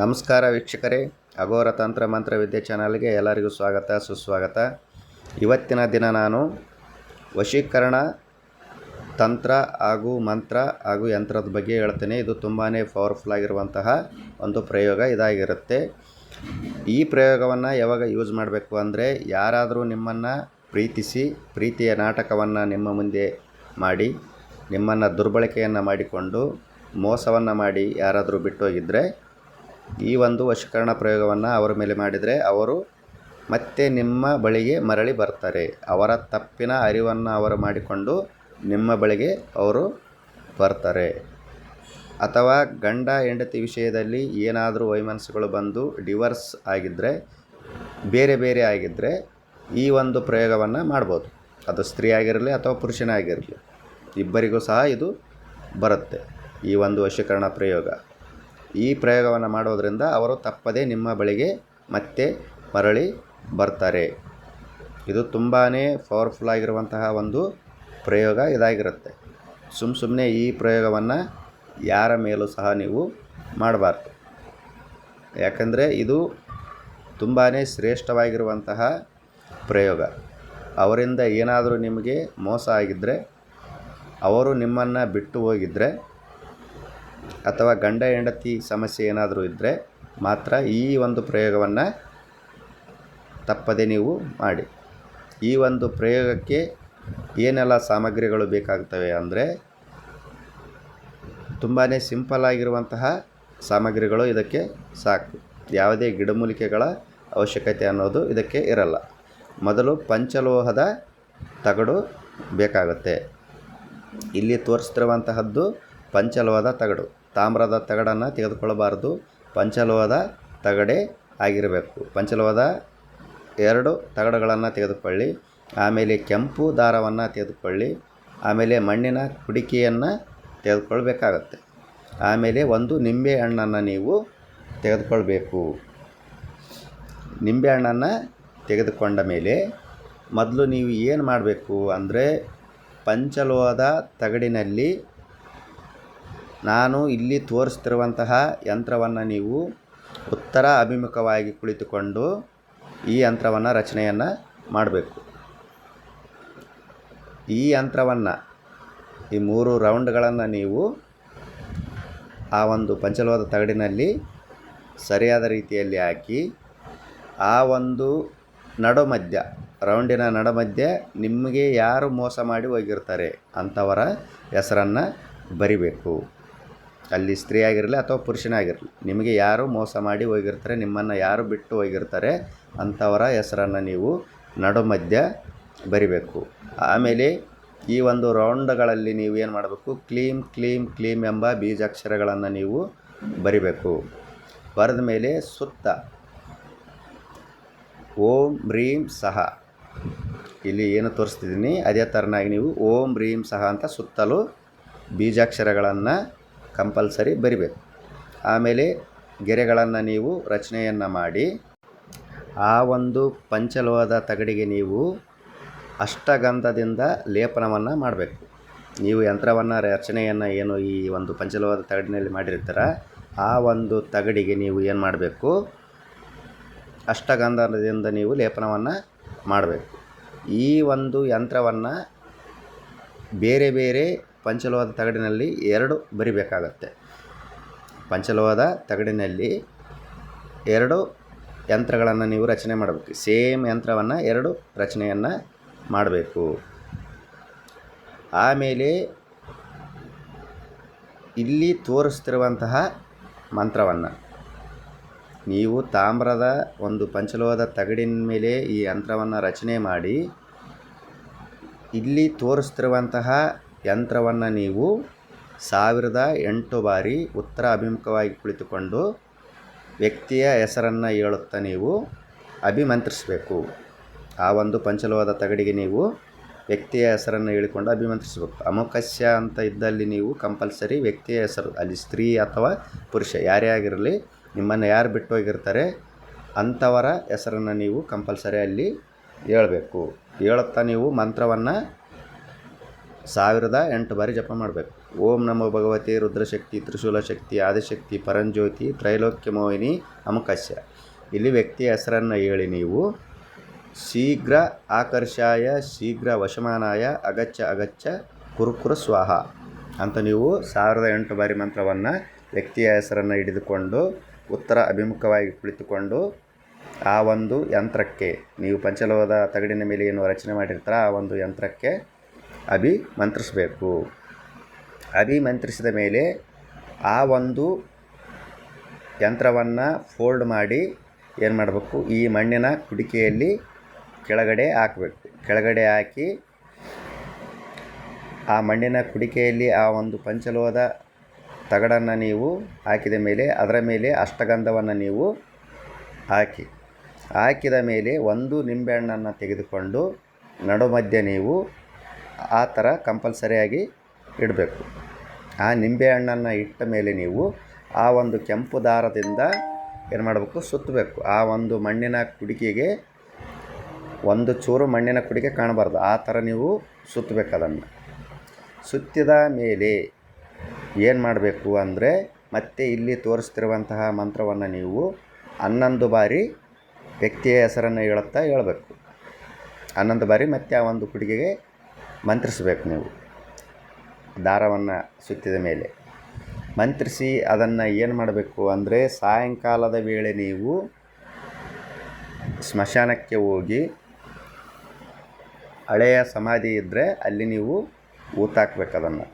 ನಮಸ್ಕಾರ ವೀಕ್ಷಕರೇ. ಅಘೋರ ತಂತ್ರ ಮಂತ್ರ ವಿದ್ಯೆ ಚಾನಲ್ಗೆ ಎಲ್ಲರಿಗೂ ಸ್ವಾಗತ, ಸುಸ್ವಾಗತ. ಇವತ್ತಿನ ದಿನ ನಾನು ವಶೀಕರಣ ತಂತ್ರ ಹಾಗೂ ಮಂತ್ರ ಹಾಗೂ ಯಂತ್ರದ ಬಗ್ಗೆ ಹೇಳ್ತೇನೆ. ಇದು ತುಂಬಾ ಪವರ್ಫುಲ್ ಆಗಿರುವಂತಹ ಒಂದು ಪ್ರಯೋಗ ಇದಾಗಿರುತ್ತೆ. ಈ ಪ್ರಯೋಗವನ್ನು ಯಾವಾಗ ಯೂಸ್ ಮಾಡಬೇಕು ಅಂದರೆ ಯಾರಾದರೂ ನಿಮ್ಮನ್ನು ಪ್ರೀತಿಸಿ, ಪ್ರೀತಿಯ ನಾಟಕವನ್ನು ನಿಮ್ಮ ಮುಂದೆ ಮಾಡಿ, ನಿಮ್ಮನ್ನು ದುರ್ಬಳಕೆಯನ್ನು ಮಾಡಿಕೊಂಡು ಮೋಸವನ್ನು ಮಾಡಿ ಯಾರಾದರೂ ಬಿಟ್ಟೋಗಿದ್ದರೆ ಈ ಒಂದು ವಶೀಕರಣ ಪ್ರಯೋಗವನ್ನು ಅವರ ಮೇಲೆ ಮಾಡಿದರೆ ಅವರು ಮತ್ತೆ ನಿಮ್ಮ ಬಳಿಗೆ ಮರಳಿ ಬರ್ತಾರೆ. ಅವರ ತಪ್ಪಿನ ಅರಿವನ್ನು ಅವರು ಮಾಡಿಕೊಂಡು ನಿಮ್ಮ ಬಳಿಗೆ ಅವರು ಬರ್ತಾರೆ. ಅಥವಾ ಗಂಡ ಹೆಂಡತಿ ವಿಷಯದಲ್ಲಿ ಏನಾದರೂ ವೈಮನಸ್ಸುಗಳು ಬಂದು ಡಿವರ್ಸ್ ಆಗಿದ್ದರೆ ಬೇರೆ ಬೇರೆ ಆಗಿದ್ದರೆ ಈ ಒಂದು ಪ್ರಯೋಗವನ್ನು ಮಾಡ್ಬೋದು. ಅದು ಸ್ತ್ರೀ ಆಗಿರಲಿ ಅಥವಾ ಪುರುಷನೇ ಆಗಿರಲಿ. ಇಬ್ಬರಿಗೂ ಸಹ ಇದು ಬರುತ್ತೆ ಈ ಒಂದು ವಶೀಕರಣ ಪ್ರಯೋಗ. ಈ ಪ್ರಯೋಗವನ್ನು ಮಾಡೋದರಿಂದ ಅವರು ತಪ್ಪದೇ ನಿಮ್ಮ ಬಳಿಗೆ ಮತ್ತೆ ಮರಳಿ ಬರ್ತಾರೆ. ಇದು ತುಂಬಾ ಪವರ್ಫುಲ್ ಆಗಿರುವಂತಹ ಒಂದು ಪ್ರಯೋಗ ಇದಾಗಿರುತ್ತೆ. ಸುಮ್ಮ ಸುಮ್ಮನೆ ಈ ಪ್ರಯೋಗವನ್ನು ಯಾರ ಮೇಲೂ ಸಹ ನೀವು ಮಾಡಬಾರ್ದು. ಯಾಕಂದರೆ ಇದು ತುಂಬಾ ಶ್ರೇಷ್ಠವಾಗಿರುವಂತಹ ಪ್ರಯೋಗ. ಅವರಿಂದ ಏನಾದರೂ ನಿಮಗೆ ಮೋಸ ಆಗಿದ್ದರೆ ಅವರು ನಿಮ್ಮನ್ನು ಬಿಟ್ಟು ಹೋಗಿದ್ದರೆ ಅಥವಾ ಗಂಡ ಹೆಂಡತಿ ಸಮಸ್ಯೆ ಏನಾದರೂ ಇದ್ದರೆ ಮಾತ್ರ ಈ ಒಂದು ಪ್ರಯೋಗವನ್ನು ತಪ್ಪದೆ ನೀವು ಮಾಡಿ. ಈ ಒಂದು ಪ್ರಯೋಗಕ್ಕೆ ಏನೆಲ್ಲ ಸಾಮಗ್ರಿಗಳು ಬೇಕಾಗ್ತವೆ ಅಂದರೆ ತುಂಬಾ ಸಿಂಪಲ್ ಆಗಿರುವಂತಹ ಸಾಮಗ್ರಿಗಳು ಇದಕ್ಕೆ ಸಾಕು. ಯಾವುದೇ ಗಿಡಮೂಲಿಕೆಗಳ ಅವಶ್ಯಕತೆ ಅನ್ನೋದು ಇದಕ್ಕೆ ಇರಲ್ಲ. ಮೊದಲು ಪಂಚಲೋಹದ ತಗಡು ಬೇಕಾಗುತ್ತೆ. ಇಲ್ಲಿ ತೋರಿಸ್ತಿರುವಂತಹದ್ದು ಪಂಚಲೋಹದ ತಗಡು. ತಾಮ್ರದ ತಗಡನ್ನು ತೆಗೆದುಕೊಳ್ಳಬಾರದು. ಪಂಚಲೋಹದ ತಗಡೆ ಆಗಿರಬೇಕು. ಪಂಚಲೋಹದ ಎರಡು ತಗಡುಗಳನ್ನು ತೆಗೆದುಕೊಳ್ಳಿ. ಆಮೇಲೆ ಕೆಂಪು ದಾರವನ್ನು ತೆಗೆದುಕೊಳ್ಳಿ. ಆಮೇಲೆ ಮಣ್ಣಿನ ಕುಡಿಕೆಯನ್ನು ತೆಗೆದುಕೊಳ್ಬೇಕಾಗತ್ತೆ. ಆಮೇಲೆ ಒಂದು ನಿಂಬೆ ಹಣ್ಣನ್ನು ನೀವು ತೆಗೆದುಕೊಳ್ಬೇಕು. ನಿಂಬೆ ಹಣ್ಣನ್ನು ತೆಗೆದುಕೊಂಡ ಮೇಲೆ ಮೊದಲು ನೀವು ಏನು ಮಾಡಬೇಕು ಅಂದರೆ ಪಂಚಲೋಹದ ತಗಡಿನಲ್ಲಿ ನಾನು ಇಲ್ಲಿ ತೋರಿಸ್ತಿರುವಂತಹ ಯಂತ್ರವನ್ನು ನೀವು ಉತ್ತರ ಅಭಿಮುಖವಾಗಿ ಕುಳಿತುಕೊಂಡು ಈ ಯಂತ್ರವನ್ನು ರಚನೆಯನ್ನು ಮಾಡಬೇಕು. ಈ ಯಂತ್ರವನ್ನು ಈ ಮೂರು ರೌಂಡ್ಗಳನ್ನು ನೀವು ಆ ಒಂದು ಪಂಚಲೋಹದ ತಗಡಿನಲ್ಲಿ ಸರಿಯಾದ ರೀತಿಯಲ್ಲಿ ಹಾಕಿ ಆ ಒಂದು ನಡುಮಧ್ಯ, ರೌಂಡಿನ ನಡುಮಧ್ಯ ನಿಮಗೆ ಯಾರು ಮೋಸ ಮಾಡಿ ಹೋಗಿರ್ತಾರೆ ಅಂಥವರ ಹೆಸರನ್ನು ಬರಿಬೇಕು. ಅಲ್ಲಿ ಸ್ತ್ರೀ ಆಗಿರಲಿ ಅಥವಾ ಪುರುಷನಾಗಿರಲಿ ನಿಮಗೆ ಯಾರು ಮೋಸ ಮಾಡಿ ಹೋಗಿರ್ತಾರೆ, ನಿಮ್ಮನ್ನು ಯಾರು ಬಿಟ್ಟು ಹೋಗಿರ್ತಾರೆ ಅಂಥವರ ಹೆಸರನ್ನು ನೀವು ನಡುಮಧ್ಯ ಬರಿಬೇಕು. ಆಮೇಲೆ ಈ ಒಂದು ರೌಂಡ್ಗಳಲ್ಲಿ ನೀವು ಏನು ಮಾಡಬೇಕು? ಕ್ಲೀಮ್ ಕ್ಲೀಮ್ ಕ್ಲೀಮ್ ಎಂಬ ಬೀಜಾಕ್ಷರಗಳನ್ನು ನೀವು ಬರಿಬೇಕು. ಬರೆದ ಮೇಲೆ ಸುತ್ತ ಓಂ, ರೀಂ, ಸಹ. ಇಲ್ಲಿ ಏನು ತೋರಿಸ್ತಿದ್ದೀನಿ? ಅದೇ ಥರನಾಗಿ ನೀವು ಓಂ, ರೀಂ, ಸಹ ಅಂತ ಸುತ್ತಲೂ ಬೀಜಾಕ್ಷರಗಳನ್ನು ಕಂಪಲ್ಸರಿ ಬರಿಬೇಕು. ಆಮೇಲೆ ಗೆರೆಗಳನ್ನು ನೀವು ರಚನೆಯನ್ನು ಮಾಡಿ, ಆ ಒಂದು ಪಂಚಲೋಹದ ತಗಡಿಗೆ ನೀವು ಅಷ್ಟಗಂಧದಿಂದ ಲೇಪನವನ್ನು ಮಾಡಬೇಕು. ನೀವು ಯಂತ್ರವನ್ನು, ರಚನೆಯನ್ನು ಏನು ಈ ಒಂದು ಪಂಚಲೋಹದ ತಗಡಿನಲ್ಲಿ ಮಾಡಿರ್ತೀರ, ಆ ಒಂದು ತಗಡಿಗೆ ನೀವು ಏನು ಮಾಡಬೇಕು? ಅಷ್ಟಗಂಧದಿಂದ ನೀವು ಲೇಪನವನ್ನು ಮಾಡಬೇಕು. ಈ ಒಂದು ಯಂತ್ರವನ್ನು ಬೇರೆ ಬೇರೆ ಪಂಚಲೋಹದ ತಗಡಿನಲ್ಲಿ ಎರಡು ಬರಿಬೇಕಾಗತ್ತೆ. ಪಂಚಲೋಹದ ತಗಡಿನಲ್ಲಿ ಎರಡು ಯಂತ್ರಗಳನ್ನು ನೀವು ರಚನೆ ಮಾಡಬೇಕು. ಸೇಮ್ ಯಂತ್ರವನ್ನು ಎರಡು ರಚನೆಯನ್ನು ಮಾಡಬೇಕು. ಆಮೇಲೆ ಇಲ್ಲಿ ತೋರಿಸ್ತಿರುವಂತಹ ಮಂತ್ರವನ್ನು. ನೀವು ತಾಮ್ರದ ಒಂದು ಪಂಚಲೋಹದ ತಗಡಿನ ಮೇಲೆ ಈ ಯಂತ್ರವನ್ನು ರಚನೆ ಮಾಡಿ, ಇಲ್ಲಿ ತೋರಿಸ್ತಿರುವಂತಹ ಯಂತ್ರವನ್ನು ನೀವು ಸಾವಿರದ ಎಂಟು ಬಾರಿ ಉತ್ತರ ಅಭಿಮುಖವಾಗಿ ಕುಳಿತುಕೊಂಡು ವ್ಯಕ್ತಿಯ ಹೆಸರನ್ನು ಹೇಳುತ್ತಾ ನೀವು ಅಭಿಮಂತ್ರಿಸಬೇಕು. ಆ ಒಂದು ಪಂಚಲೋಹದ ತಗಡಿಗೆ ನೀವು ವ್ಯಕ್ತಿಯ ಹೆಸರನ್ನು ಹೇಳಿಕೊಂಡು ಅಭಿಮಂತ್ರಿಸಬೇಕು. ಅಮುಕಸ್ಯ ಅಂತ ಇದ್ದಲ್ಲಿ ನೀವು ಕಂಪಲ್ಸರಿ ವ್ಯಕ್ತಿಯ ಹೆಸರು, ಅಲ್ಲಿ ಸ್ತ್ರೀ ಅಥವಾ ಪುರುಷ, ಯಾರೇ ಆಗಿರಲಿ ನಿಮ್ಮನ್ನು ಯಾರು ಬಿಟ್ಟು ಹೋಗಿರ್ತಾರೆ ಅಂಥವರ ಹೆಸರನ್ನು ನೀವು ಕಂಪಲ್ಸರಿ ಅಲ್ಲಿ ಹೇಳಬೇಕು. ಹೇಳುತ್ತಾ ನೀವು ಮಂತ್ರವನ್ನು ಸಾವಿರದ ಎಂಟು ಬಾರಿ ಜಪ ಮಾಡಬೇಕು. ಓಂ ನಮೋ ಭಗವತಿ ರುದ್ರಶಕ್ತಿ ತ್ರಿಶೂಲ ಶಕ್ತಿ ಆದಿಶಕ್ತಿ, ಪರಂಜ್ಯೋತಿ ತ್ರೈಲೋಕ್ಯ ಮೋಹಿನಿ ಅಮಕಸ್ಯ ಇಲ್ಲಿ ವ್ಯಕ್ತಿಯ ಹೆಸರನ್ನು ಹೇಳಿ ನೀವು. ಶೀಘ್ರ ಆಕರ್ಷಾಯ, ಶೀಘ್ರ ವಶಮಾನಾಯ, ಅಗಚ್ಚ ಅಗಚ್ಚ, ಕುರುಕುರ ಸ್ವಾಹ ಅಂತ ನೀವು ಸಾವಿರದ ಎಂಟು ಬಾರಿ ಮಂತ್ರವನ್ನು ವ್ಯಕ್ತಿಯ ಹೆಸರನ್ನು ಹಿಡಿದುಕೊಂಡು, ಉತ್ತರ ಅಭಿಮುಖವಾಗಿ ಕುಳಿತುಕೊಂಡು, ಆ ಒಂದು ಯಂತ್ರಕ್ಕೆ, ನೀವು ಪಂಚಲೋಹದ ತಗಡಿನ ಮೇಲೆ ಏನು ರಚನೆ ಮಾಡಿರ್ತಾರ ಆ ಒಂದು ಯಂತ್ರಕ್ಕೆ ಅಭಿ ಮಂತ್ರಿಸಬೇಕು. ಅಭಿ ಮಂತ್ರಿಸಿದ ಮೇಲೆ ಆ ಒಂದು ಯಂತ್ರವನ್ನು ಫೋಲ್ಡ್ ಮಾಡಿ ಏನು ಮಾಡಬೇಕು? ಈ ಮಣ್ಣಿನ ಕುಡಿಕೆಯಲ್ಲಿ ಕೆಳಗಡೆ ಹಾಕಬೇಕು. ಕೆಳಗಡೆ ಹಾಕಿ ಆ ಮಣ್ಣಿನ ಕುಡಿಕೆಯಲ್ಲಿ ಆ ಒಂದು ಪಂಚಲೋದ ತಗಡನ್ನು ನೀವು ಹಾಕಿದ ಮೇಲೆ ಅದರ ಮೇಲೆ ಅಷ್ಟಗಂಧವನ್ನು ನೀವು ಹಾಕಿ. ಹಾಕಿದ ಮೇಲೆ ಒಂದು ನಿಂಬೆಹಣ್ಣನ್ನು ತೆಗೆದುಕೊಂಡು ನಡು ಮಧ್ಯೆ ನೀವು ಆ ಥರ ಕಂಪಲ್ಸರಿಯಾಗಿ ಇಡಬೇಕು. ಆ ನಿಂಬೆ ಹಣ್ಣನ್ನು ಇಟ್ಟ ಮೇಲೆ ನೀವು ಆ ಒಂದು ಕೆಂಪು ದಾರದಿಂದ ಏನು ಮಾಡಬೇಕು? ಸುತ್ತಬೇಕು ಆ ಒಂದು ಮಣ್ಣಿನ ಕುಡಿಕೆಗೆ ಒಂದು ಚೂರು ಮಣ್ಣಿನ ಕುಡಿಕೆ ಕಾಣಬಾರ್ದು. ಆ ಥರ ನೀವು ಸುತ್ತಬೇಕು ಅದನ್ನು. ಸುತ್ತಿದ ಮೇಲೆ ಏನು ಮಾಡಬೇಕು ಅಂದರೆ ಮತ್ತೆ ಇಲ್ಲಿ ತೋರಿಸ್ತಿರುವಂತಹ ಮಂತ್ರವನ್ನು ನೀವು ಹನ್ನೊಂದು ಬಾರಿ ವ್ಯಕ್ತಿಯ ಹೆಸರನ್ನು ಹೇಳುತ್ತಾ ಹೇಳಬೇಕು. ಹನ್ನೊಂದು ಬಾರಿ ಮತ್ತೆ ಆ ಒಂದು ಕುಡಿಗೆಗೆ ಮಂತ್ರಿಸಬೇಕು ನೀವು. ದಾರವನ್ನು ಸುತ್ತಿದ ಮೇಲೆ. ಮಂತ್ರಿಸಿ ಅದನ್ನು ಏನು ಮಾಡಬೇಕು ಅಂದರೆ ಸಾಯಂಕಾಲದ ವೇಳೆ ನೀವು ಸ್ಮಶಾನಕ್ಕೆ ಹೋಗಿ ಹಳೆಯ ಸಮಾಧಿ ಇದ್ದರೆ ಅಲ್ಲಿ ನೀವು ಊತಾಕ್ಬೇಕು ಅದನ್ನು.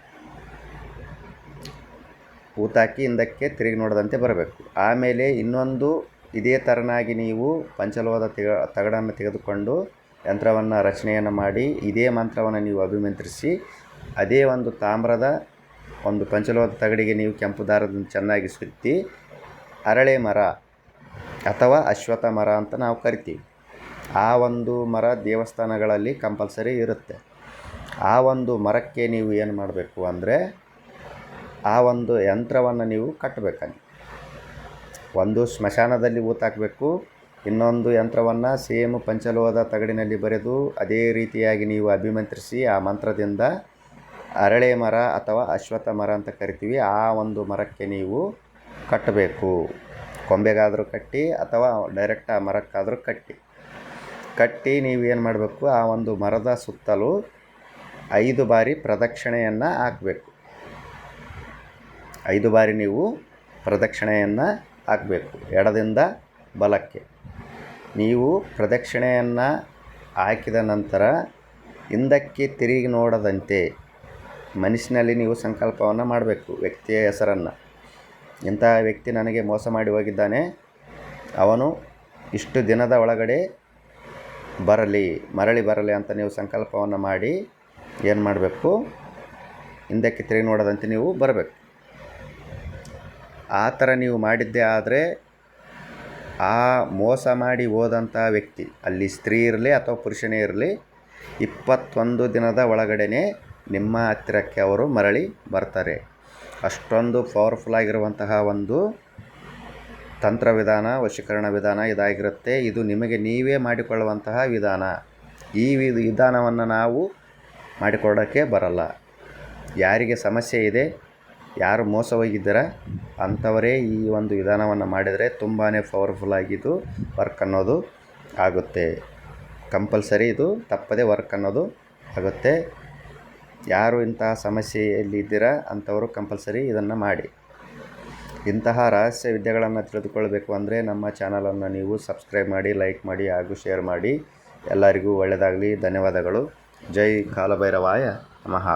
ಊತಾಕಿ ಹಿಂದಕ್ಕೆ ತಿರುಗಿ ನೋಡದಂತೆ ಬರಬೇಕು. ಆಮೇಲೆ ಇನ್ನೊಂದು ಇದೇ ಥರನಾಗಿ ನೀವು ಪಂಚಲೋಹದ ತೆಗ ತಗಡನ್ನು ತೆಗೆದುಕೊಂಡು ಯಂತ್ರವನ್ನು ರಚನೆಯನ್ನು ಮಾಡಿ ಇದೇ ಮಂತ್ರವನ್ನು ನೀವು ಅಭಿಮಂತ್ರಿಸಿ, ಅದೇ ಒಂದು ತಾಮ್ರದ ಒಂದು ಪಂಚಲೋಹದ ತಗಡಿಗೆ ನೀವು ಕೆಂಪು ದಾರದಿಂದ ಚೆನ್ನಾಗಿ ಸುತ್ತಿ, ಅರಳೆ ಮರ ಅಥವಾ ಅಶ್ವಥ ಮರ ಅಂತ ನಾವು ಕರಿತೀವಿ. ಆ ಒಂದು ಮರ ದೇವಸ್ಥಾನಗಳಲ್ಲಿ ಕಂಪಲ್ಸರಿ ಇರುತ್ತೆ. ಆ ಒಂದು ಮರಕ್ಕೆ ನೀವು ಏನು ಮಾಡಬೇಕು ಅಂದರೆ, ಆ ಒಂದು ಯಂತ್ರವನ್ನು ನೀವು ಕಟ್ಟಬೇಕಲ್ಲಿ ಒಂದು ಸ್ಮಶಾನದಲ್ಲಿ ಊತಾಕಬೇಕು ಇನ್ನೊಂದು ಯಂತ್ರವನ್ನು ಸೇಮ್ ಪಂಚಲೋಹದ ತಗಡಿನಲ್ಲಿ ಬರೆದು ಅದೇ ರೀತಿಯಾಗಿ ನೀವು ಅಭಿಮಂತ್ರಿಸಿ ಆ ಮಂತ್ರದಿಂದ ಅರಳೆ ಮರ ಅಥವಾ ಅಶ್ವಥ ಮರ ಅಂತ ಕರಿತೀವಿ, ಆ ಒಂದು ಮರಕ್ಕೆ ನೀವು ಕಟ್ಟಬೇಕು. ಕೊಂಬೆಗಾದರೂ ಕಟ್ಟಿ ಅಥವಾ ಡೈರೆಕ್ಟ್ ಆ ಮರಕ್ಕಾದರೂ ಕಟ್ಟಿ. ಕಟ್ಟಿ ನೀವು ಏನು ಮಾಡಬೇಕು, ಆ ಒಂದು ಮರದ ಸುತ್ತಲೂ ಐದು ಬಾರಿ ಪ್ರದಕ್ಷಿಣೆಯನ್ನು ಹಾಕಬೇಕು. ಐದು ಬಾರಿ ನೀವು ಪ್ರದಕ್ಷಿಣೆಯನ್ನು ಹಾಕಬೇಕು ಎಡದಿಂದ ಬಲಕ್ಕೆ. ನೀವು ಪ್ರದಕ್ಷಿಣೆಯನ್ನು ಹಾಕಿದ ನಂತರ ಹಿಂದಕ್ಕೆ ತಿರುಗಿ ನೋಡದಂತೆ ಮನಸ್ಸಿನಲ್ಲಿ ನೀವು ಸಂಕಲ್ಪವನ್ನು ಮಾಡಬೇಕು, ವ್ಯಕ್ತಿಯ ಹೆಸರನ್ನು. ಇಂತಹ ವ್ಯಕ್ತಿ ನನಗೆ ಮೋಸ ಮಾಡಿ ಹೋಗಿದ್ದಾನೆ. ಅವನು ಇಷ್ಟು ದಿನದ ಒಳಗಡೆ ಬರಲಿ, ಮರಳಿ ಬರಲಿ ಅಂತ ನೀವು ಸಂಕಲ್ಪವನ್ನು ಮಾಡಿ ಏನು ಮಾಡಬೇಕು? ಹಿಂದಕ್ಕೆ ತಿರುಗಿ ನೋಡದಂತೆ ನೀವು ಬರಬೇಕು. ಆ ಥರ ನೀವು ಮಾಡಿದ್ದೇ ಆದರೆ ಆ ಮೋಸ ಮಾಡಿ ಹೋದಂಥ ವ್ಯಕ್ತಿ, ಅಲ್ಲಿ ಸ್ತ್ರೀ ಇರಲಿ ಅಥವಾ ಪುರುಷನೇ ಇರಲಿ, ಇಪ್ಪತ್ತೊಂದು ದಿನದ ಒಳಗಡೆನೆ ನಿಮ್ಮ ಹತ್ತಿರಕ್ಕೆ ಅವರು ಮರಳಿ ಬರ್ತಾರೆ. ಅಷ್ಟೊಂದು ಪವರ್ಫುಲ್ ಆಗಿರುವಂತಹ ಒಂದು ತಂತ್ರ ವಿಧಾನ ವಶೀಕರಣ ವಿಧಾನ ಇದಾಗಿರುತ್ತೆ. ಇದು ನಿಮಗೆ ನೀವೇ ಮಾಡಿಕೊಳ್ಳುವಂತಹ ವಿಧಾನ. ಈ ವಿಧಾನವನ್ನು ನಾವು ಮಾಡಿಕೊಳ್ಳೋಕ್ಕೆ ಬರಲ್ಲ. ಯಾರಿಗೆ ಸಮಸ್ಯೆ ಇದೆ ಯಾರು ಮೋಸ ಹೋಗಿದ್ದಾರೆ ಅಂಥವರೇ ಈ ಒಂದು ವಿಧಾನವನ್ನು ಮಾಡಿದರೆ ತುಂಬಾ ಪವರ್ಫುಲ್ ಆಗಿದ್ದು ವರ್ಕ್ ಅನ್ನೋದು ಆಗುತ್ತೆ. ಕಂಪಲ್ಸರಿ ಇದು, ತಪ್ಪದೇ ವರ್ಕ್ ಅನ್ನೋದು ಆಗುತ್ತೆ. ಯಾರು ಇಂತಹ ಸಮಸ್ಯೆಯಲ್ಲಿ ಇದ್ದೀರಾ ಅಂಥವರು ಕಂಪಲ್ಸರಿ ಇದನ್ನು ಮಾಡಿ. ಇಂತಹ ರಹಸ್ಯ ವಿದ್ಯೆಗಳನ್ನು ತಿಳಿದುಕೊಳ್ಬೇಕು ಅಂದರೆ ನಮ್ಮ ಚಾನಲನ್ನು ನೀವು ಸಬ್ಸ್ಕ್ರೈಬ್ ಮಾಡಿ ಲೈಕ್ ಮಾಡಿ ಹಾಗೂ ಶೇರ್ ಮಾಡಿ. ಎಲ್ಲರಿಗೂ ಒಳ್ಳೆಯದಾಗಲಿ. ಧನ್ಯವಾದಗಳು. ಜೈ ಕಾಲಭೈರವಾಯ ನಮಃ.